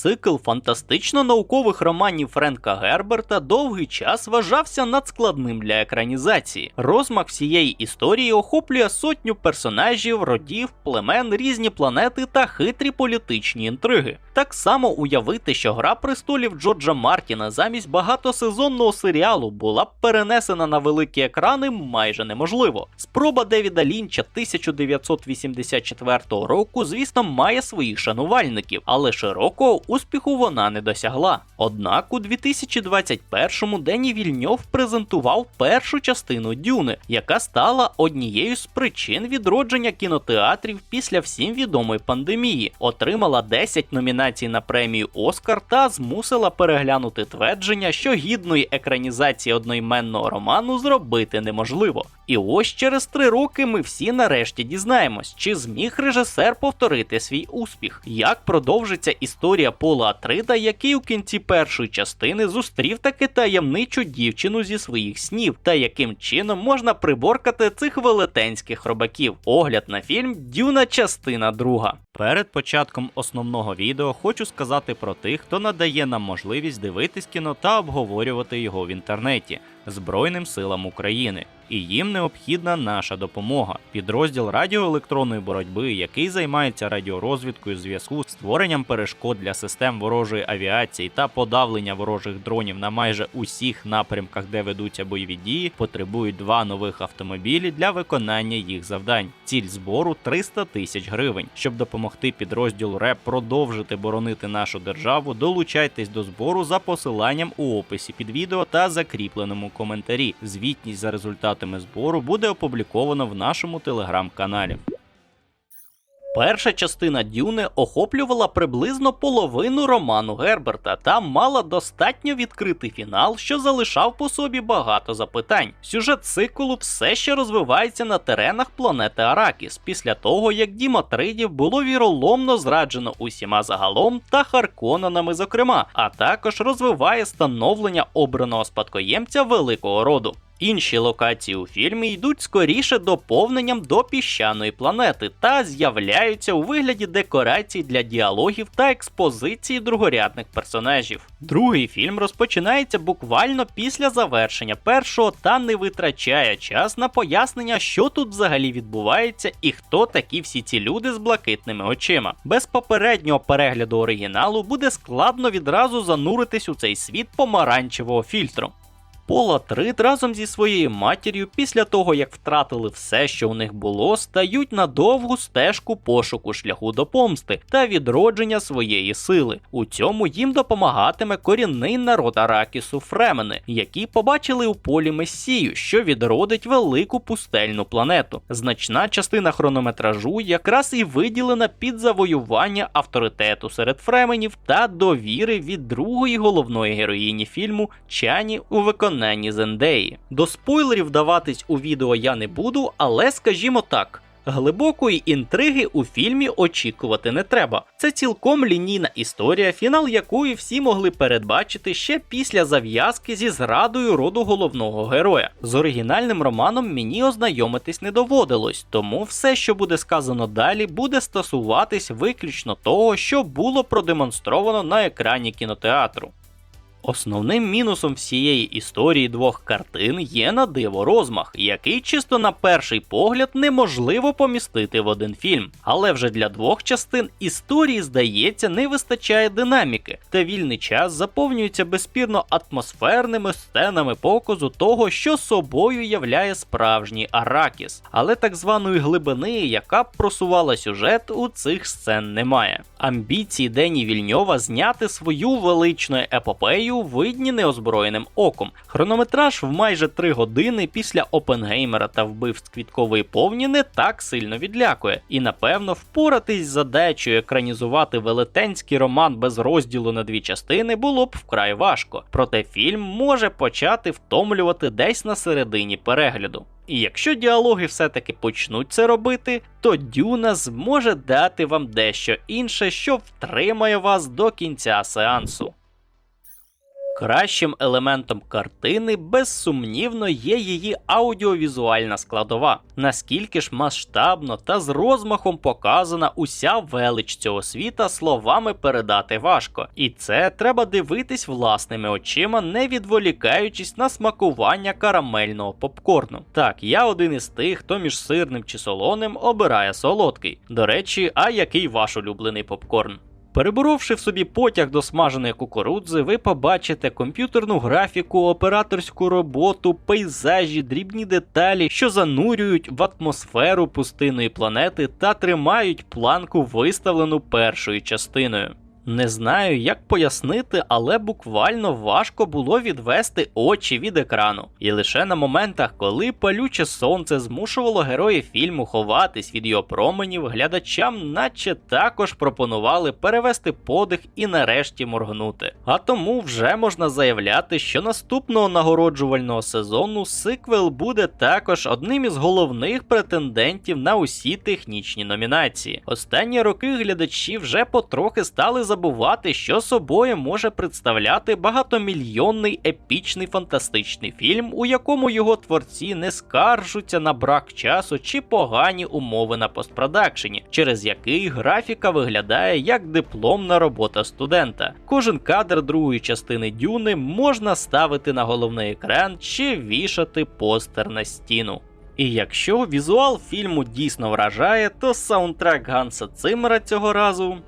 цикл фантастично-наукових романів Френка Герберта довгий час вважався надскладним для екранізації. Розмах всієї історії охоплює сотню персонажів, родів, племен, різні планети та хитрі політичні інтриги. Так само уявити, що гра престолів Джорджа Мартіна замість багатосезонного серіалу була б перенесена на великі екрани майже неможливо. Спроба Девіда Лінча 1984 року, звісно, має своїх шанувальників, але широкого успіху вона не досягла. Однак у 2021-му Дені Вільньов презентував першу частину Дюни, яка стала однією з причин відродження кінотеатрів після всім відомої пандемії, отримала 10 номінацій на премію Оскар та змусила переглянути твердження, що гідної екранізації одноіменного роману зробити неможливо. І ось через три роки ми всі нарешті дізнаємось, чи зміг режисер повторити свій успіх, як продовжиться історія Пола Атрида, який у кінці першої частини зустрів таки таємничу дівчину зі своїх снів, та яким чином можна приборкати цих велетенських робаків. Огляд на фільм Дюна частина друга. Перед початком основного відео хочу сказати про тих, хто надає нам можливість дивитись кіно та обговорювати його в інтернеті Збройним силам України. І їм необхідна наша допомога. Підрозділ радіоелектронної боротьби, який займається радіорозвідкою зв'язку, створенням перешкод для систем ворожої авіації та подавлення ворожих дронів на майже усіх напрямках, де ведуться бойові дії, потребують два нових автомобілі для виконання їх завдань. Ціль збору 300 тисяч гривень. Щоб допомогти підрозділу РЕП продовжити боронити нашу державу, долучайтесь до збору за посиланням у описі під відео та закріпленому коментарі. Звітність за результатами збору буде опубліковано в нашому телеграм-каналі. Перша частина Дюни охоплювала приблизно половину роману Герберта та мала достатньо відкритий фінал, що залишав по собі багато запитань. Сюжет циклу все ще розвивається на теренах планети Аракіс після того, як Дім Атридів було віроломно зраджено усіма загалом та Харконанами, зокрема, а також розвиває становлення обраного спадкоємця великого роду. Інші локації у фільмі йдуть скоріше доповненням до піщаної планети та з'являються у вигляді декорацій для діалогів та експозиції другорядних персонажів. Другий фільм розпочинається буквально після завершення першого та не витрачає час на пояснення, що тут взагалі відбувається і хто такі всі ці люди з блакитними очима. Без попереднього перегляду оригіналу буде складно відразу зануритись у цей світ помаранчевого фільтру. Пола Трид разом зі своєю матір'ю, після того як втратили все, що у них було, стають на довгу стежку пошуку шляху до помсти та відродження своєї сили. У цьому їм допомагатиме корінний народ Аракісу Фремени, які побачили у полі Месію, що відродить велику пустельну планету. Значна частина хронометражу якраз і виділена під завоювання авторитету серед фременів та довіри від другої головної героїні фільму Чані у виконанні виконанні Зендеї. До спойлерів вдаватись у відео я не буду, але скажімо так. Глибокої інтриги у фільмі очікувати не треба. Це цілком лінійна історія, фінал якої всі могли передбачити ще після зав'язки зі зрадою роду головного героя. З оригінальним романом мені ознайомитись не доводилось, тому все, що буде сказано далі, буде стосуватись виключно того, що було продемонстровано на екрані кінотеатру. Основним мінусом всієї історії двох картин є на диво розмах, який чисто на перший погляд неможливо помістити в один фільм. Але вже для двох частин історії, здається, не вистачає динаміки, та вільний час заповнюється безспірно атмосферними сценами показу того, що собою являє справжній Аракіс, але так званої глибини, яка б просувала сюжет, у цих сцен немає. Амбіції Дені Вільньова зняти свою величну епопею видні неозброєним оком. Хронометраж в майже 3 години після Опенгеймера та вбивств квіткової повні не так сильно відлякує, і напевно впоратись задачею екранізувати велетенський роман без розділу на дві частини було б вкрай важко. Проте фільм може почати втомлювати десь на середині перегляду. І якщо діалоги все-таки почнуть це робити, то Дюна зможе дати вам дещо інше, що втримає вас до кінця сеансу. Кращим елементом картини безсумнівно є її аудіовізуальна складова, наскільки ж масштабно та з розмахом показана уся велич цього світа словами передати важко. І це треба дивитись власними очима, не відволікаючись на смакування карамельного попкорну. Так, я один із тих, хто між сирним чи солоним обирає солодкий. До речі, а який ваш улюблений попкорн? Переборовши в собі потяг до смаженої кукурудзи, ви побачите комп'ютерну графіку, операторську роботу, пейзажі, дрібні деталі, що занурюють в атмосферу пустинної планети та тримають планку, виставлену першою частиною. Не знаю, як пояснити, але буквально важко було відвести очі від екрану. І лише на моментах, коли палюче сонце змушувало героїв фільму ховатись від його променів, глядачам, наче також пропонували перевести подих і нарешті моргнути. А тому вже можна заявляти, що наступного нагороджувального сезону сиквел буде також одним із головних претендентів на усі технічні номінації. Останні роки глядачі вже потрохи стали забувати, що собою може представляти багатомільйонний епічний фантастичний фільм, у якому його творці не скаржуться на брак часу чи погані умови на постпродакшені, через який графіка виглядає як дипломна робота студента. Кожен кадр другої частини Дюни можна ставити на головний екран чи вішати постер на стіну. І якщо візуал фільму дійсно вражає, то саундтрек Ганса Циммера цього разу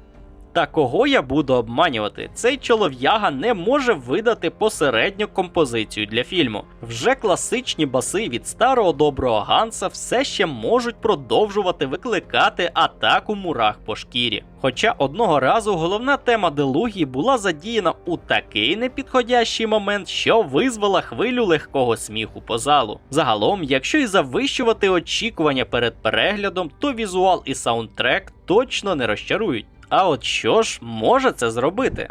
та кого я буду обманювати? Цей чолов'яга не може видати посередню композицію для фільму. Вже класичні баси від старого доброго Ганса все ще можуть продовжувати викликати атаку мурах по шкірі. Хоча одного разу головна тема делугії була задіяна у такий непідходящий момент, що визвала хвилю легкого сміху по залу. Загалом, якщо і завищувати очікування перед переглядом, то візуал і саундтрек точно не розчарують. А от що ж може це зробити?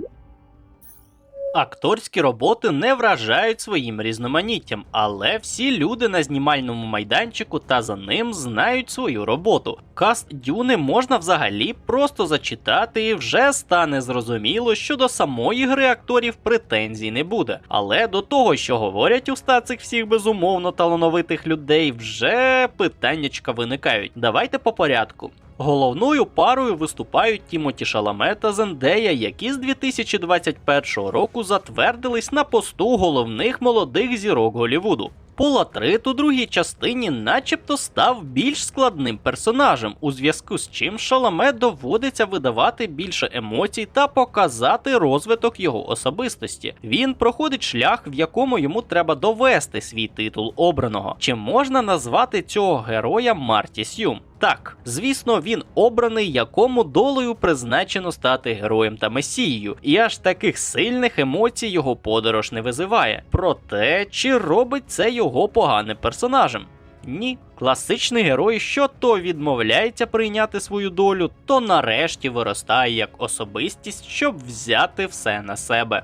Акторські роботи не вражають своїм різноманіттям, але всі люди на знімальному майданчику та за ним знають свою роботу. Каст Дюни можна взагалі просто зачитати і вже стане зрозуміло, що до самої гри акторів претензій не буде. Але до того, що говорять уста цих всіх безумовно талановитих людей, вже питаннячка виникають. Давайте по порядку. Головною парою виступають Тімоті Шаламе та Зендея, які з 2021 року затвердились на посту головних молодих зірок Голівуду. Полатрит у другій частині начебто став більш складним персонажем, у зв'язку з чим Шаламе доводиться видавати більше емоцій та показати розвиток його особистості. Він проходить шлях, в якому йому треба довести свій титул обраного. Чи можна назвати цього героя Марті Сюм? Так, звісно, він обраний, якому долею призначено стати героєм та месією, і аж таких сильних емоцій його подорож не визиває. Проте, чи робить це його поганим персонажем? Ні, класичний герой, що то відмовляється прийняти свою долю, то нарешті виростає як особистість, щоб взяти все на себе.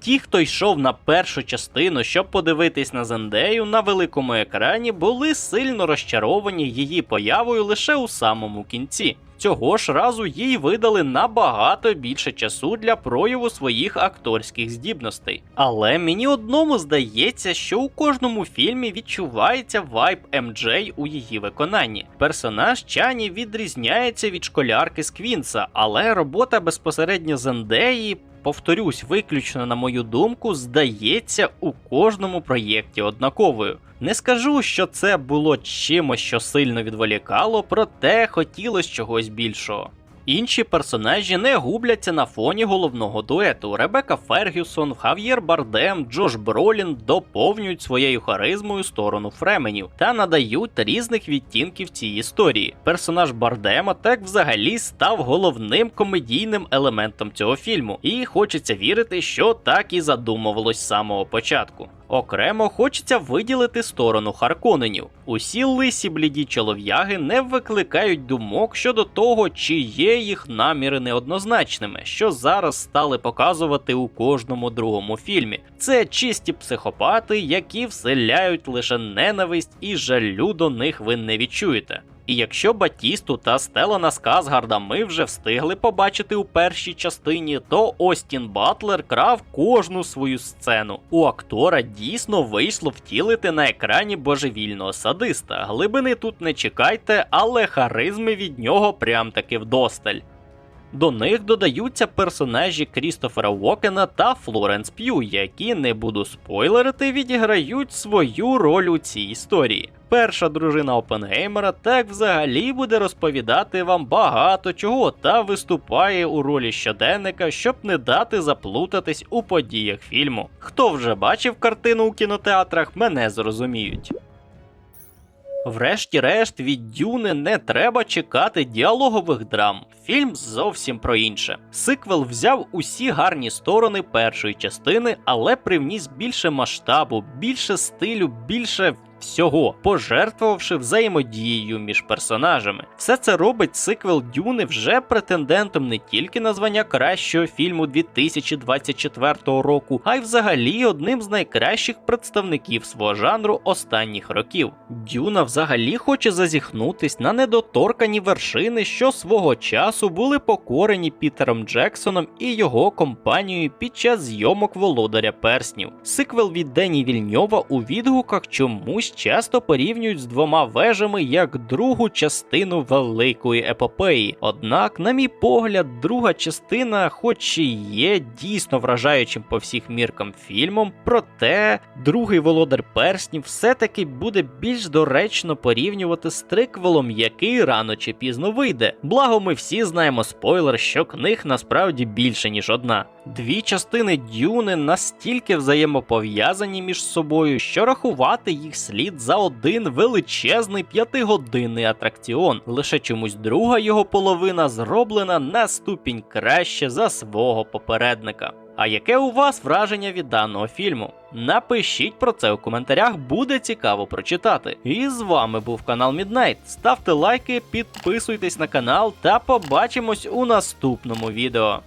Ті, хто йшов на першу частину, щоб подивитись на Зендею на великому екрані, були сильно розчаровані її появою лише у самому кінці. Цього ж разу їй видали набагато більше часу для прояву своїх акторських здібностей. Але мені одному здається, що у кожному фільмі відчувається вайб МД у її виконанні. Персонаж Чані відрізняється від школярки з Квінса, але робота безпосередньо Зендеї повторюсь, виключно на мою думку, здається у кожному проєкті однаковою. Не скажу, що це було чимось, що сильно відволікало, проте хотілося чогось більшого. Інші персонажі не губляться на фоні головного дуету. Ребека Фергюсон, Хав'єр Бардем, Джош Бролін доповнюють своєю харизмою сторону Фременів та надають різних відтінків цій історії. Персонаж Бардема так взагалі став головним комедійним елементом цього фільму, і хочеться вірити, що так і задумувалось з самого початку. Окремо хочеться виділити сторону Харконенів. Усі лисі бліді чолов'яги не викликають думок щодо того, чи є їх наміри неоднозначними, що зараз стали показувати у кожному другому фільмі. Це чисті психопати, які вселяють лише ненависть і жалю до них ви не відчуєте. І якщо Батісту та Стелана Сказгарда ми вже встигли побачити у першій частині, то Остін Батлер крав кожну свою сцену. У актора дійсно вийшло втілити на екрані божевільного садиста. Глибини тут не чекайте, але харизми від нього прям таки вдосталь. До них додаються персонажі Крістофера Уокена та Флоренс П'ю, які не буду спойлерити, відіграють свою роль у цій історії. Перша дружина Опенгеймера так взагалі буде розповідати вам багато чого та виступає у ролі щоденника, щоб не дати заплутатись у подіях фільму. Хто вже бачив картину у кінотеатрах, мене зрозуміють. Врешті-решт від Дюни не треба чекати діалогових драм. Фільм зовсім про інше. Сиквел взяв усі гарні сторони першої частини, але привніс більше масштабу, більше стилю, більше всього, пожертвувавши взаємодією між персонажами. Все це робить сиквел Дюни вже претендентом не тільки на звання кращого фільму 2024 року, а й взагалі одним з найкращих представників свого жанру останніх років. Дюна взагалі хоче зазіхнутись на недоторкані вершини, що свого часу були покорені Пітером Джексоном і його компанією під час зйомок Володаря Перснів. Сиквел від Дені Вільньова у відгуках чомусь часто порівнюють з двома вежами як другу частину великої епопеї. Однак, на мій погляд, друга частина, хоч і є дійсно вражаючим по всіх міркам фільмом, проте другий володар перснів все-таки буде більш доречно порівнювати з триквелом, який рано чи пізно вийде. Благо, ми всі знаємо спойлер, що книг насправді більше ніж одна. Дві частини Дюни настільки взаємопов'язані між собою, що рахувати їх слід за один величезний п'ятигодинний атракціон. Лише чомусь друга його половина зроблена на ступінь краще за свого попередника. А яке у вас враження від даного фільму? Напишіть про це у коментарях, буде цікаво прочитати. І з вами був канал Midnight. Ставте лайки, підписуйтесь на канал та побачимось у наступному відео.